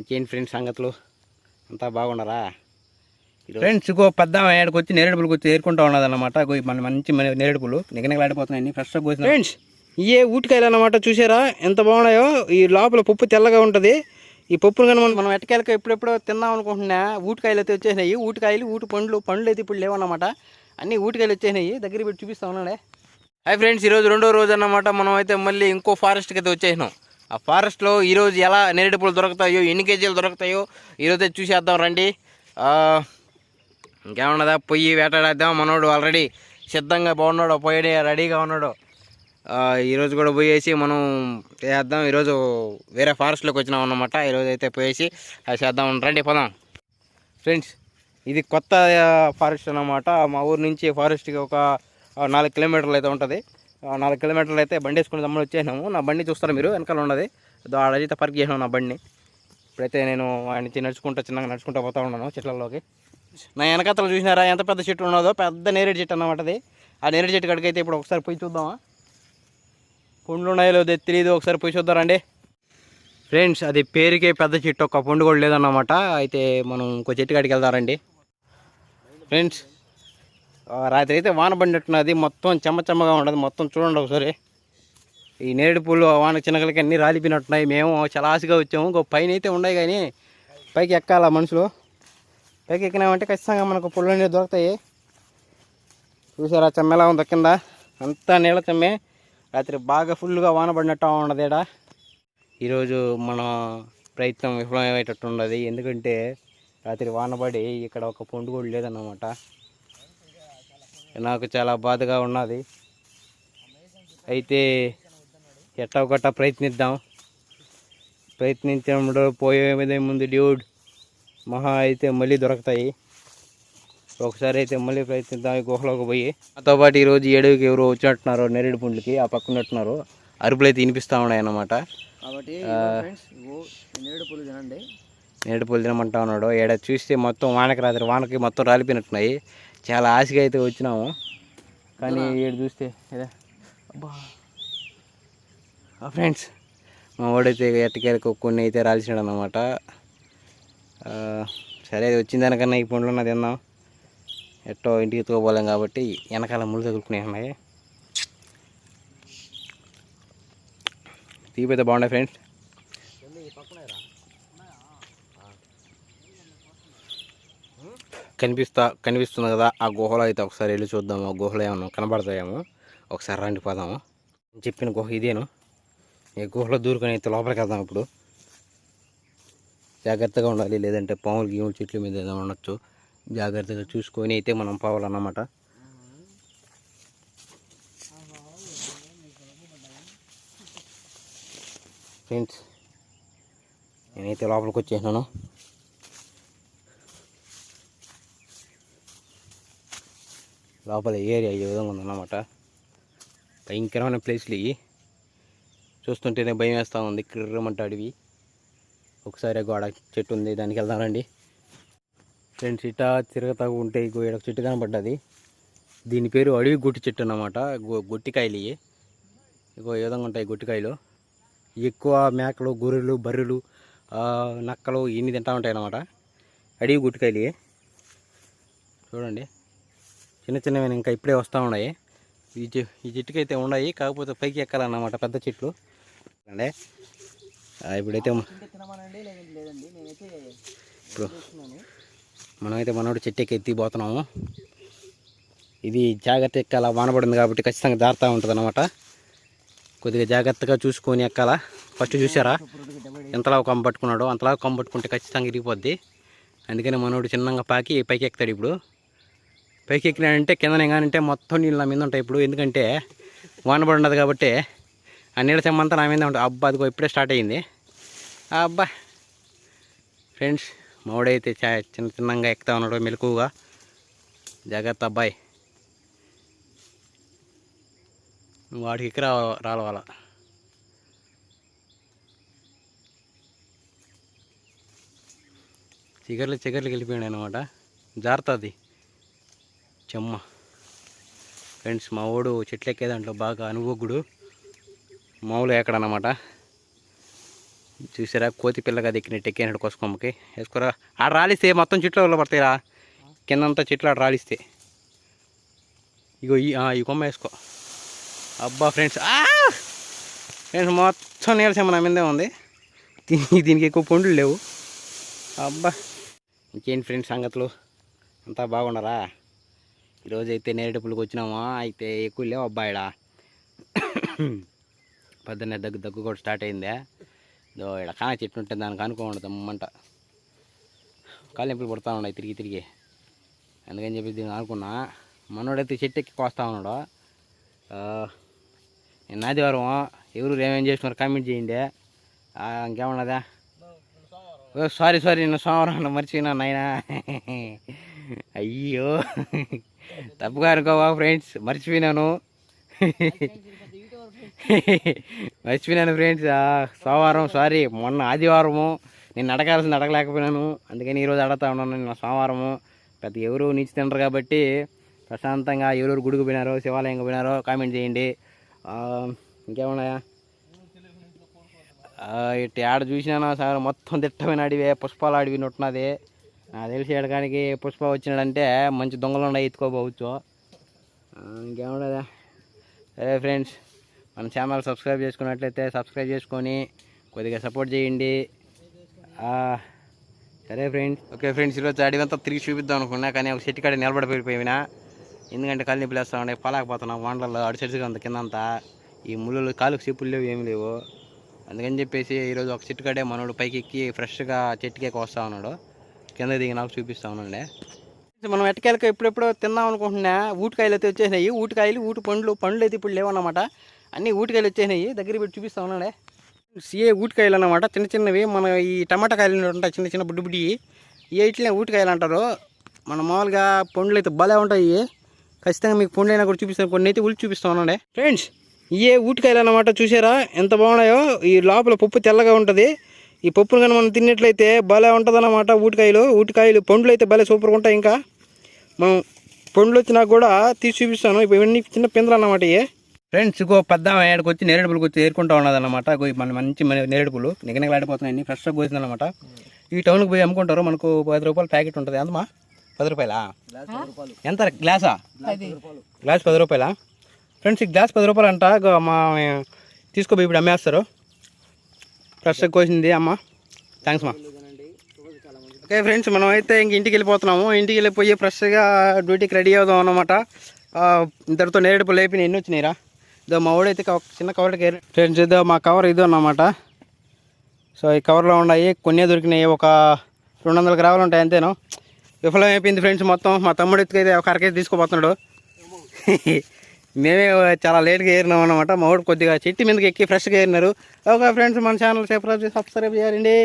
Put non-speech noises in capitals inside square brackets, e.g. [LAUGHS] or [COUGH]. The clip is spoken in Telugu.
ఇంకేంటి ఫ్రెండ్స్ సంగతులు? అంతా బాగున్నారా? ఫ్రెండ్స్ ఇంకో పెద్ద ఏడకి వచ్చి నేరేడుపులకు వచ్చి ఏరుకుంటా ఉన్నది అనమాట మన మంచి మన నేరేడుపులు. నిగనగలాడిపోతున్నాయి ఫ్రెష్గా పోసిన ఫ్రెండ్స్ ఇయే ఊటికాయలు అన్నమాట చూసారా? ఎంత బాగున్నాయో? ఈ లోపల పప్పు తెల్లగా ఉంటుంది. ఈ పప్పును కానీ మనం మనం ఎట్టకాయలకి ఎప్పుడెప్పుడో తిందాం అనుకుంటున్నా. ఊటికాయలు అయితే వచ్చేసినాయి. ఊటికాయలు ఊటి పండ్లు పండ్లు అయితే ఇప్పుడు లేవన్నమాట అన్ని ఊటికాయలు వచ్చేసినాయి. దగ్గర పెట్టి చూపిస్తా ఉన్నాడే హాయ్ ఫ్రెండ్స్ ఈరోజు రెండో రోజు అన్నమాట. మనం అయితే మళ్ళీ ఇంకో ఫారెస్ట్కి అయితే వచ్చేసినాం. ఆ ఫారెస్ట్లో ఈరోజు ఎలా నేరేడు పూలు దొరుకుతాయో ఎన్ని కేజీలు దొరుకుతాయో ఈరోజు చూసేద్దాం రండి. ఇంకేమన్నదా? పొయ్యి వేటాడేద్దాం. మనోడు ఆల్రెడీ సిద్ధంగా బాగున్నాడు. పోయి రెడీగా ఉన్నాడు. ఈరోజు కూడా పోయేసి మనం చేద్దాం ఈరోజు వేరే ఫారెస్ట్లోకి వచ్చినాం అన్నమాట. ఈరోజు అయితే పోయేసి అది చేద్దాం. రండి పోదాం. ఫ్రెండ్స్ ఇది కొత్త ఫారెస్ట్ అన్నమాట. మా ఊరు నుంచి ఫారెస్ట్కి ఒక నాలుగు కిలోమీటర్లు అయితే ఉంటుంది. నాలుగు కిలోమీటర్లు అయితే బండి వేసుకుని తమ్ముడు వచ్చేసినాము. నా బండి చూస్తారు మీరు? వెనకాల ఉన్నది. అదో ఆడైతే పార్క్ చేసినాం నా బండిని ఇప్పుడైతే నేను ఆయన నుంచి నడుచుకుంటా చిన్నగా నడుచుకుంటూ పోతా ఉన్నాను చెట్లలోకి. నా వెనకతలు చూసినారా? ఎంత పెద్ద చెట్టు ఉన్నదో? పెద్ద నేరేడు చెట్టు అన్నమాట అది. ఆ నేరేడు చెట్టు కాడికి అయితే ఇప్పుడు ఒకసారి పోయి చూద్దామా? పండ్లు ఉన్నాయో లేదో తెలియదు ఒకసారి పోయి చూద్దారండి ఫ్రెండ్స్ అది పేరుకే పెద్ద చెట్టు. ఒక పండు కూడా లేదన్నమాట. అయితే మనం ఇంకో చెట్టు కాడికి వెళ్దారండి ఫ్రెండ్స్ రాత్రి అయితే వాన పడినట్టున్నది. మొత్తం చెమ్మ చెమ్మగా ఉండదు మొత్తం చూడండి ఒకసారి. ఈ నేరేడు పూలు వాన చిన్నకలకి అన్నీ రాలిపోయినట్టున్నాయి. మేము చాలా ఆశగా వచ్చాము. ఇంకో పైన అయితే ఉన్నాయి కానీ పైకి ఎక్కాల మనుషులు? పైకి ఎక్కినామంటే ఖచ్చితంగా మనకు పుల్ల నీళ్ళు దొరుకుతాయి. చూసారా చెమ్మెలా ఉందో కింద? అంతా నీళ్ళ చెమ్మే. రాత్రి బాగా ఫుల్గా వాన పడినట్టు ఉండదు ఈడ. ఈరోజు మన ప్రయత్నం విఫలమయ్యేటట్టు ఉన్నది. ఎందుకంటే రాత్రి వాన పడి ఇక్కడ ఒక పొండు కూడా లేదన్నమాట. నాకు చాలా బాధగా ఉన్నది. అయితే ఎట్టా ఒకట ప్రయత్నిద్దాం. ప్రయత్నించినప్పుడు పోయే ముందు డ్యూడ్ మహా అయితే మళ్ళీ దొరుకుతాయి. ఒకసారి అయితే మళ్ళీ ప్రయత్నిద్దాం ఈ గుహలోకి పోయి. నాతో పాటు ఈరోజు ఏడుగుకి ఎవరు వచ్చినట్టున్నారు నెరేడు పుండ్లకి ఆ పక్కన ఉన్నట్టున్నారు. అరుపులు అయితే వినిపిస్తూ ఉన్నాయి అన్నమాట కాబట్టి ఫ్రెండ్స్ నేరేడు పూలు తినండి. నేరేడు పూలు తినమంటా ఉన్నాడు. ఏడ చూస్తే మొత్తం వానకి రాత్రి వానకి మొత్తం రాలిపోయినట్టున్నాయి. చాలా ఆశగా అయితే వచ్చినాము. కానీ ఏడు చూస్తే అబ్బా. ఫ్రెండ్స్ మా వాడైతే ఎట్టకేలకు కొన్ని అయితే రాల్చినాడు అనమాట సరే అది వచ్చిన దానికన్నా ఈ పండ్లు ఉన్నది తిందాం. ఎట్టో ఇంటికి తోపోలేం కాబట్టి వెనకాల ముళ్ళు తగులుకునే ఉన్నాయి. తీపైతే బాగున్నాయి ఫ్రెండ్స్. కనిపిస్తా కనిపిస్తుంది కదా ఆ గుహలో అయితే ఒకసారి వెళ్ళి చూద్దాము. ఆ గుహలో ఏమన్నా కనబడతాయేమో? ఒకసారి రండి పోదాము. నేను చెప్పిన గుహ ఇదేను. ఈ గుహలో దూరుకొని అయితే లోపలికి వెళ్దాం ఇప్పుడు. జాగ్రత్తగా ఉండాలి లేదంటే పాములు గీములు చెట్ల మీద ఏదైనా ఉండొచ్చు. జాగ్రత్తగా చూసుకొని అయితే మనం పోవాలన్నమాట. ఫ్రెండ్స్ నేనైతే లోపలికి వచ్చేసినాను. లోపల ఏరియా ఈ విధంగా ఉందన్నమాట. భయంకరమైన ప్లేస్లు ఇవి. చూస్తుంటేనే భయం వేస్తూ ఉంది. క్రిర్రమంట అడవి. ఒకసారి గోడ చెట్టు ఉంది దానికి వెళ్దామండి ఫ్రెండ్స్ ఇట తిరగతా ఉంటే ఇక్కడ ఈడ ఒక చెట్టు కనబడ్డది. దీని పేరు అడవి గుట్టి చెట్టు అన్నమాట. గొ- గొట్టికాయలు ఇవి. ఇగో ఈ విధంగా ఉంటాయి గొట్టికాయలు. ఎక్కువ మేకలు గొర్రెలు బర్రెలు నక్కలు ఇన్ని తింటూ ఉంటాయి అన్నమాట అడవి గుట్టికాయలు ఇవి. చూడండి. చిన్న చిన్నవి ఇంకా ఇప్పుడే వస్తూ ఉన్నాయి. ఈ చె ఈ చెట్టుకి అయితే ఉన్నాయి కాకపోతే పైకి ఎక్కాలన్నమాట పెద్ద చెట్లు. అండి ఆ, ఇప్పుడైతే ఇప్పుడు మనమైతే మనోడు చెట్టు ఎక్కి ఎత్తిపోతున్నాము ఇది జాగ్రత్త ఎక్కాల? వానపడింది కాబట్టి ఖచ్చితంగా జారుతూ ఉంటుంది అనమాట కొద్దిగా జాగ్రత్తగా చూసుకొని ఎక్కాల? ఫస్ట్ చూసారా? ఎంతలా కొమ్మ పట్టుకున్నాడో అంతలా కొమ్మ పట్టుకుంటే ఖచ్చితంగా ఇరిగిపోద్ది. అందుకని మనోడు చిన్నగా పాకి పైకి ఎక్కుతాడు ఇప్పుడు. పైకి ఎక్కినాడంటే కింద ఎగానంటే మొత్తం నీళ్ళు నా మీద ఉంటాయి ఇప్పుడు. ఎందుకంటే వాన పడి ఉండదు కాబట్టి ఆ నీళ్ళ చెమ్మంతా నా మీద ఉంటుంది. అబ్బా అదిగో ఇప్పుడే స్టార్ట్ అయ్యింది. అబ్బా ఫ్రెండ్స్ మావాడైతే చా చిన్న చిన్నగా ఎక్కుతా ఉన్నాడు మెలకుగా జాగ్రత్త అబ్బాయి. నువ్వు వాడికి ఎక్కి రా రావాల చిగర్లు చిగర్లు వెళ్ళిపోయాడు అనమాట జారుతుంది చెమ్మ. ఫ్రెండ్స్ మా వాడు చెట్లు ఎక్కే దాంట్లో బాగా అనుభవగుడు మామూలు ఎక్కడనమాట చూసారా కోతి పిల్లగా దిక్కినట్టు ఎక్కినట్టు కోసుకొమ్మకి వేసుకోరా. ఆడ రాలిస్తే మొత్తం చెట్లు వల్ల పడతాయిరా? కిందంతా చెట్లు ఆడ రాలిస్తే. ఇగో ఈ ఈ కొమ్మ వేసుకో. అబ్బా ఫ్రెండ్స్. ఫ్రెండ్స్ మొత్తం నీలసీమ నా మీదే ఉంది. దీనికి దీనికి ఎక్కువ పండులు లేవు. అబ్బా. ఇంకేంటి ఫ్రెండ్స్ సంగతులు? అంతా బాగున్నారా? ఈరోజు అయితే నేరేడుపులకు వచ్చినామా? అయితే ఎక్కువ లేవు అబ్బాయిడా. [COUGHS] పొద్దున్నే దగ్గు దగ్గు కూడా స్టార్ట్ అయిందే. దో ఇక్కడ కాన చెట్టు ఉంటే దానికి అనుకోండి దమ్మంట. కాళ్ళు నొప్పులు పడుతూ ఉన్నాయి తిరిగి తిరిగి. అందుకని చెప్పి దీన్ని అనుకున్నా. మనోడైతే చెట్టు ఎక్కి కోస్తా ఉన్నాడు. ఆ, నిన్న ఆదివారం ఎవరు ఏమేం చేస్తున్నారు కామెంట్ చేయండి. ఇంకేమన్నదా? ఓ సారీ సారీ నిన్న సోమవారం అన్న మర్చిపోయినా నాయనా. [LAUGHS] అయ్యో. తప్పుగా అనుకోవా ఫ్రెండ్స్ మర్చిపోయినాను. మర్చిపోయినాను ఫ్రెండ్స్ సోమవారం సారీ మొన్న ఆదివారము నేను అడగాల్సింది అడగలేకపోయినాను అందుకని ఈరోజు అడగతా ఉన్నాను నిన్న సోమవారము. పెద్ద ఎవరు నీచి తినరు కాబట్టి ప్రశాంతంగా ఎవరెవరు గుడికి పోయినారో శివాలయంకి పోయినారో కామెంట్ చేయండి. ఇంకేమున్నాయా? ఇటు ఆడ చూసినా సార్ మొత్తం దిట్టమైన అడివే పుష్పాలు అడివి ఉన్నది నాకు తెలిసి ఎడకానికి పుష్ప వచ్చినాడంటే మంచి దొంగలు ఉన్నాయి ఎత్తుకోబోవచ్చు. ఇంకేముండదా సరే ఫ్రెండ్స్ మన ఛానల్ సబ్స్క్రైబ్ చేసుకున్నట్లయితే సబ్స్క్రైబ్ చేసుకొని కొద్దిగా సపోర్ట్ చేయండి. సరే ఫ్రెండ్స్. ఓకే ఫ్రెండ్స్ ఈరోజు అడివంతా తిరిగి చూపిద్దాం అనుకున్నా కానీ ఒక చెట్టు కాడ నిలబడిపోయిపోయినా ఎందుకంటే కళ్ళు నొప్పులు వేస్తా ఉన్నాయి పలాకపోతున్నాం వాండల్లో అడి చెట్టుగా ఉంది కిందంతా. ఈ ముళ్ళు కాలుకు చెప్పులు లేవు ఏమి లేవు. అందుకని చెప్పేసి ఈరోజు ఒక చెట్టు కాడే మనోడు పైకి ఎక్కి ఫ్రెష్గా చెట్టుకే వస్తూ ఉన్నాడు. కింద దిగి నాకు చూపిస్తా ఉన్నాడే మనం ఎట్టకాయలకి ఎప్పుడెప్పుడో తిందాం అనుకుంటున్నా ఊటికాయలు అయితే వచ్చేసినాయి. ఊటికాయలు ఊటి పండ్లు పండ్లు అయితే ఇప్పుడు లేవన్నమాట. అన్ని ఊటికాయలు వచ్చేసినాయి. దగ్గర పెట్టి చూపిస్తా ఉన్నాడే సీఏ ఊటికాయలు అన్నమాట. చిన్న చిన్నవి. మన ఈ టమాటా కాయలు ఉంటాయి. చిన్న చిన్న బుడ్డి బుడ్డి. ఈ ఇట్లనే ఊటికాయలు అంటారు మన మామూలుగా పండ్లు అయితే భలే ఉంటాయి. ఖచ్చితంగా మీకు పండ్లు అయినా కూడా చూపిస్తాను కొన్ని అయితే ఉల్లి చూపిస్తా ఉన్నాడే ఫ్రెండ్స్ ఏ ఊటికాయలు అన్నమాట చూసారా? ఎంత బాగున్నాయో. ఈ లోపల పప్పు తెల్లగా ఉంటుంది. ఈ పప్పును కానీ మనం తిన్నట్లయితే భలే ఉంటుంది అన్నమాట ఊటికాయలు. ఊటికాయలు పండ్లు అయితే భలే సూపర్గా ఉంటాయి ఇంకా. మనం పండ్లు వచ్చినా కూడా తీసి చూపిస్తాను. ఇప్పుడు ఇవన్నీ చిన్న పిందలు అన్నమాట ఇవి ఫ్రెండ్స్ ఇంకో పెద్ద ఏడకి వచ్చి నేరేడుపులకు వచ్చి ఏరుకుంటా ఉన్నది అనమాట మన మంచి మన నేరేడుపులు నిగనగలాడిపోతున్నాయి ఫ్రెష్గా పోసింది అనమాట ఈ టౌన్కి పోయి అమ్ముకుంటారు. మనకు పది రూపాయల ప్యాకెట్ ఉంటుంది. ఎంతమా పది రూపాయలా? ఎంత? గ్లాసా? గ్లాస్ పది రూపాయలా? ఫ్రెండ్స్ ఈ గ్లాస్ పది రూపాయలు అంట ఇగో మా తీసుకోపోయి ఇప్పుడు అమ్మేస్తారు. ఫ్రెష్గా కోసింది అమ్మ. థ్యాంక్స్ మా. ఓకే ఫ్రెండ్స్ మనం అయితే ఇంక ఇంటికి వెళ్ళిపోతున్నాము. ఇంటికి వెళ్ళిపోయి ఫ్రెష్గా డ్యూటీకి రెడీ అవుదాం అనమాట ఇద్దరితో నేరేడుపు నేరేడు లేపి ఎన్ని వచ్చినాయిరా? ఇదో మా వాడైతే చిన్న చిన్న కవర్కి ఫ్రెండ్స్ ఇదో మా కవర్ ఇదో అన్నమాట. సో ఈ కవర్లో ఉన్నాయి. కొన్ని దొరికినాయి. ఒక రెండు వందల గ్రాములు ఉంటాయి అంతేను? విఫలం అయిపోయింది ఫ్రెండ్స్ మొత్తం. మా తమ్ముడు ఎత్తుకైతే ఒక అరకైతే తీసుకోబోతున్నాడు మేమే చాలా లేట్గా ఏరినాం అనమాట మా వాడు కొద్దిగా చెట్టు మీదకి ఎక్కి ఫ్రెష్గా ఏరినారు. ఓకే ఫ్రెండ్స్ మన ఛానల్ సబ్స్క్రైబ్ సబ్స్క్రైబ్ చేయాలండి